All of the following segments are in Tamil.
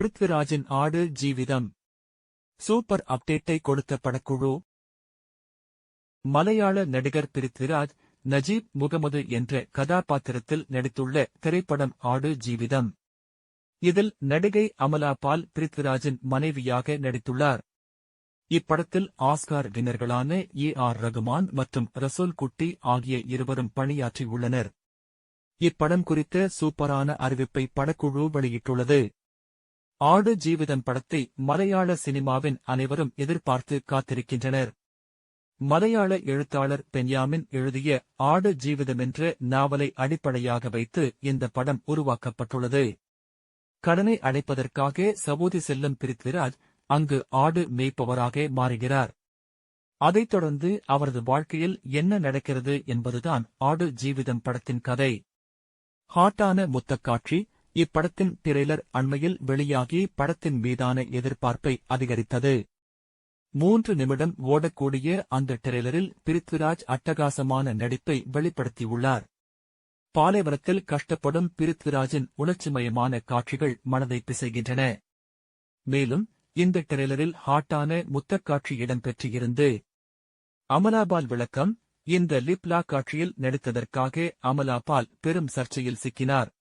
பிருத்விராஜின் ஆடு ஜீவிதம். சூப்பர் அப்டேட்டை கொடுத்த படக்குழு மலையாள நடிகர் பிருத்விராஜ் நஜீப் முகமது என்ற கதாபாத்திரத்தில் நடித்துள்ள திரைப்படம் ஆடு ஜீவிதம். இதில் நடிகை அமலா பால் பிருத்விராஜின் மனைவியாக நடித்துள்ளார். இப்படத்தில் ஆஸ்கார் வினர்களான ஏ ஆர் ரகுமான் மற்றும் ரசூல் குட்டி ஆகிய இருவரும் பணியாற்றியுள்ளனர். இப்படம் குறித்த சூப்பரான அறிவிப்பை படக்குழு வெளியிட்டுள்ளது. ஆடு ஜீவிதம் படத்தை மலையாள சினிமாவின் அனைவரும் எதிர்பார்த்து காத்திருக்கின்றனர். மலையாள எழுத்தாளர் பென்யாமின் எழுதிய ஆடு ஜீவிதமென்ற நாவலை அடிப்படையாக வைத்து இந்த படம் உருவாக்கப்பட்டுள்ளது. கடனை அடைப்பதற்காக சவுதி செல்லும் பிரித்விராஜ் அங்கு ஆடு மேய்ப்பவராக மாறுகிறார். அதைத் தொடர்ந்து அவரது வாழ்க்கையில் என்ன நடக்கிறது என்பதுதான் ஆடு ஜீவிதம் படத்தின் கதை. ஹாட்டான முத்தக்காட்சி இப்படத்தின் டிரெய்லர் அண்மையில் வெளியாகி படத்தின் மீதான எதிர்பார்ப்பை அதிகரித்தது. மூன்று நிமிடம் ஓடக்கூடிய அந்த டிரெய்லரில் பிரித்விராஜ் அட்டகாசமான நடிப்பை வெளிப்படுத்தியுள்ளார். பாலைவனத்தில் கஷ்டப்படும் பிரித்விராஜின் உணர்ச்சிமயமான காட்சிகள் மனதை பிசைகின்றன. மேலும் இந்த டிரெய்லரில் ஹாட்டான முத்தக்காட்சி இடம்பெற்றிருந்து அமலாபால் விளக்கம் இந்த லிப்லா காட்சியில் நடித்ததற்காக அமலாபால் பெரும் சர்ச்சையில் சிக்கினார்.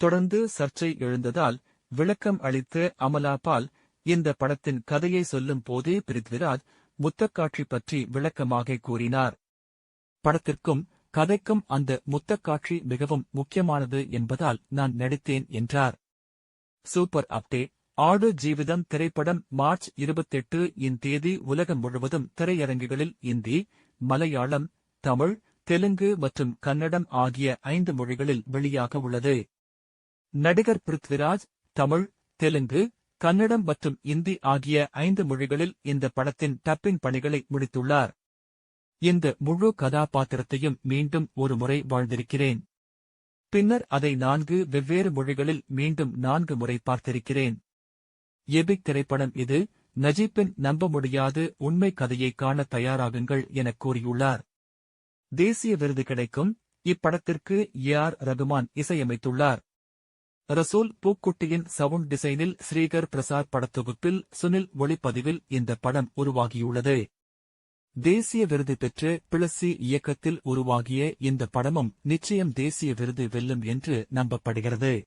தொடர்ந்து சர்ச்சை எழுந்ததால் விளக்கம் அளித்த அமலாபால் இந்த படத்தின் கதையை சொல்லும் போதே பிருத்விராஜ் முத்தக்காட்சி பற்றி விளக்கமாக கூறினார். படத்திற்கும் கதைக்கும் அந்த முத்தக்காட்சி மிகவும் முக்கியமானது என்பதால் நான் நடித்தேன் என்றார். சூப்பர் அப்டேட் ஆடு ஜீவிதம் திரைப்படம் மார்ச் இருபத்தெட்டு இன் தேதி உலகம் முழுவதும் திரையரங்குகளில் இந்தி மலையாளம் தமிழ் தெலுங்கு மற்றும் கன்னடம் ஆகிய ஐந்து மொழிகளில் வெளியாக உள்ளது. நடிகர் பிருத்விராஜ் தமிழ் தெலுங்கு கன்னடம் மற்றும் இந்தி ஆகிய ஐந்து மொழிகளில் இந்த படத்தின் டப்பிங் பணிகளை முடித்துள்ளார். இந்த முழு கதாபாத்திரத்தையும் மீண்டும் ஒரு முறை வாழ்ந்திருக்கிறேன். பின்னர் அதை நான்கு வெவ்வேறு மொழிகளில் மீண்டும் நான்கு முறை பார்த்திருக்கிறேன். எபிக் திரைப்படம் இது நஜீப்பின் நம்ப முடியாது உண்மை கதையை காண தயாராகுங்கள் எனக் கூறியுள்ளார். தேசிய விருது கிடைக்கும். இப்படத்திற்கு ஏ ஆர் ரகுமான் இசையமைத்துள்ளார். ரசூல் பூக்குட்டியின் சவுண்ட் டிசைனில் ஸ்ரீகர் பிரசாத் படத்தொகுப்பில் சுனில் ஒளிப்பதிவில் இந்த படம் உருவாகியுள்ளது. தேசிய விருது பெற்று பிளஸ்ஸி இயக்கத்தில் உருவாகிய இந்த படமும் நிச்சயம் தேசிய விருது வெல்லும் என்று நம்பப்படுகிறது.